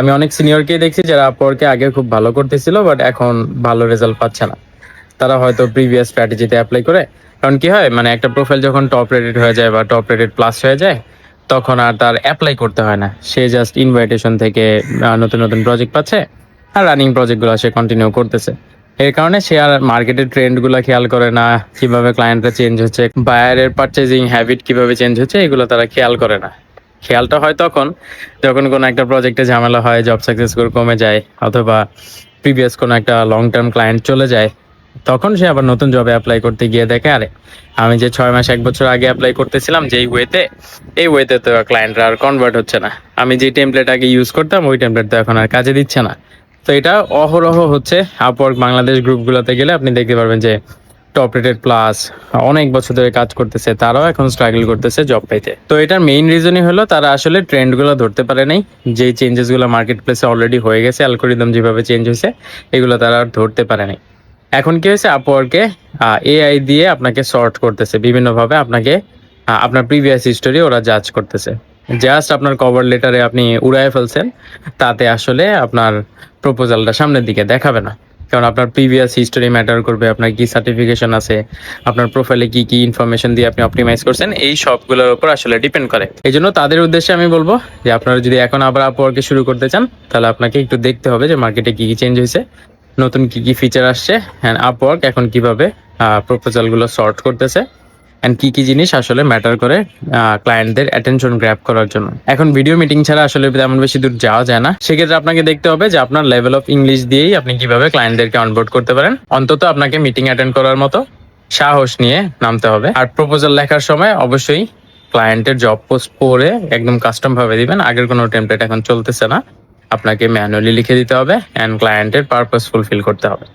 আমি অনেক সিনিয়রকেই দেখছি যারা আপওয়ার্কে আগে খুব ভালো করতেছিল বাট এখন ভালো রেজাল্ট পাচ্ছে না। তারা হয়তো প্রিভিয়াস স্ট্র্যাটেজিতে অ্যাপ্লাই করে, কারণ কি হয় মানে একটা প্রোফাইল যখন টপ রেটেড হয়ে যায় বা টপ রেটেড প্লাস হয়ে যায়, তখন আর তার অ্যাপ্লাই করতে হয় না। সে জাস্ট ইনভাইটেশন থেকে নতুন নতুন প্রজেক্ট পাচ্ছে আর রানিং প্রজেক্টগুলো সে কন্টিনিউ করতেছে। এর কারণে সে আর মার্কেটের ট্রেন্ডগুলো খেয়াল করে না, কীভাবে ক্লায়েন্টরা চেঞ্জ হচ্ছে বায়ারের পারচেজিং হ্যাবিট কীভাবে চেঞ্জ হচ্ছে, এগুলো তারা খেয়াল করে না। খেয়ালটা হয় তখন যখন কোনো একটা প্রজেক্টে ঝামেলা হয় জব সাকসেস স্কোর কমে যায় অথবা প্রিভিয়াস কোনো একটা লং টার্ম ক্লায়েন্ট চলে যায়, তখন সে আবার নতুন জবে অ্যাপ্লাই করতে গিয়ে দেখে, আরে, আমি যে ছয় মাস, এক বছর আগে অ্যাপ্লাই করতেছিলাম, যেই ওয়েতে এই ওয়েতে তো ক্লায়েন্টরা আর কনভার্ট হচ্ছে না। আমি যে টেমপ্লেট আগে ইউজ করতাম, ওই টেমপ্লেট তো এখন আর কাজে দিচ্ছে না। তো এটা অহরহ হচ্ছে আপওয়ার্ক বাংলাদেশ গ্রুপগুলোতে গেলে আপনি দেখতে পারবেন যে টপ রেটেড প্লাস অনেক বছর ধরে কাজ করতেছে, তারাও এখন স্ট্রাগল করতেছে জব পাইতে। তো এটার মেইন রিজনই হলো তারা আসলে ট্রেন্ডগুলো ধরতে পারে নাই। যে চেঞ্জেসগুলো মার্কেট প্লেসে অলরেডি হয়ে গেছে অ্যালগোরিদম যেভাবে চেঞ্জ হয়েছে, এগুলো তারা আর ধরতে পারে নাই। এখন কি হয়েছে? আপওয়ার্কে এআই দিয়ে আপনাকে সর্ট করতেছে, বিভিন্নভাবে আপনাকে আপনার প্রিভিয়াস হিস্টোরি ওরা জাজ করতেছে। জাস্ট আপনার কভার লেটারে আপনি উড়ায় ফেলছেন, তাতে আসলে আপনার প্রপোজালটা সামনের দিকে দেখাবে না। কারণ আপনার প্রিভিয়াস হিস্টোরি ম্যাটার করবে, আপনার কি সার্টিফিকেশন আছে, আপনার প্রোফাইলে কি কি ইনফরমেশন দিয়ে আপনি অপটিমাইজ করছেন, এই সবগুলোর উপর আসলে ডিপেন্ড করে। এই জন্য তাদের উদ্দেশ্যে আমি বলব যে আপনারা যদি এখন আবার আপওয়ার্কে শুরু করতে চান, তাহলে আপনাকে একটু দেখতে হবে যে মার্কেটে কি কি চেঞ্জ হয়েছে, নতুন কি কি ফিচার আসছে হ্যান্ড আপওয়ার্ক এখন কীভাবে প্রপোজালগুলো সর্ট করতেছে। অ্যান্ড কি কি জিনিস আসলে ম্যাটার করে ক্লায়েন্টদের অ্যাটেনশন গ্র্যাপ করার জন্য? এখন ভিডিও মিটিং ছাড়া আসলে তেমন বেশি দূর যাওয়া যায় না। সেক্ষেত্রে আপনাকে দেখতে হবে যে আপনার লেভেল অফ ইংলিশ দিয়েই আপনি কীভাবে ক্লায়েন্টদেরকে অনবোর্ড করতে পারেন। অন্তত আপনাকে মিটিং অ্যাটেন্ড করার মতো সাহস নিয়ে নামতে হবে। আর প্রপোজাল লেখার সময় অবশ্যই ক্লায়েন্টের জব পোস্ট পড়ে একদম কাস্টম ভাবে দিবেন। আগের কোনো টেমপ্লেট এখন চলতেছে না। আপনাকে ম্যানুয়ালি লিখে দিতে হবে অ্যান্ড ক্লায়েন্টের পারপাস ফুলফিল করতে হবে।